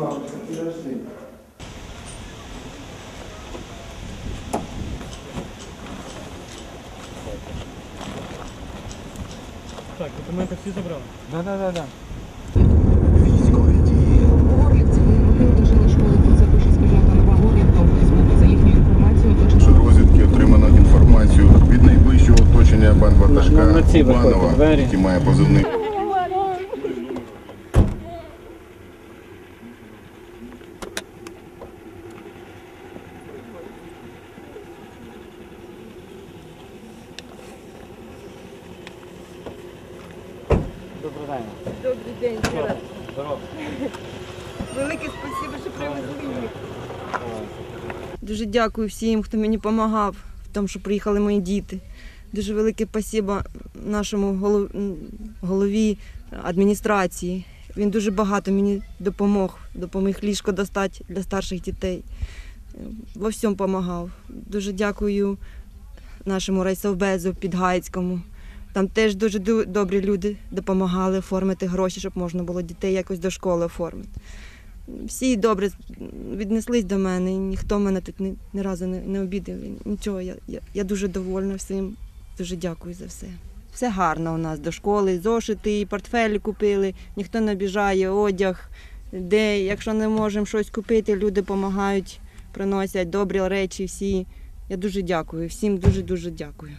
Мамочка, подожди. Так, документи всі забрали. Да, да, да, да. Горлівці воєнники оточили школу по Запишівська жака Нова Горлівка у Фейсбуку. За їхньою інформацією, оточили З розвідки отримано інформацію від найближчого оточення виходять Кубанова, який має позивний. Добрий день. Добрий день. Здорово. Велике спасибо, що привезли їх. Дуже дякую всім, хто мені допомагав в тому, що приїхали мої діти. Дуже велике спасибо нашому голові адміністрації. Він дуже багато мені допомог, допоміг ліжко достати для старших дітей. Во всьому допомагав. Дуже дякую нашому райсовбезу Підгайському. Там теж дуже добрі люди допомагали оформити гроші, щоб можна було дітей якось до школи оформити. Всі добре віднеслись до мене, і ніхто мене тут ні, ні разу не, не обідав. Нічого, я, я, я дуже довольна всім. Дуже дякую за все. Все гарно у нас до школи, зошити, портфелі купили, ніхто не обіжає, одяг. Де, якщо не можемо щось купити, люди допомагають, приносять добрі речі всі. Я дуже дякую. Всім дуже-дуже дякую.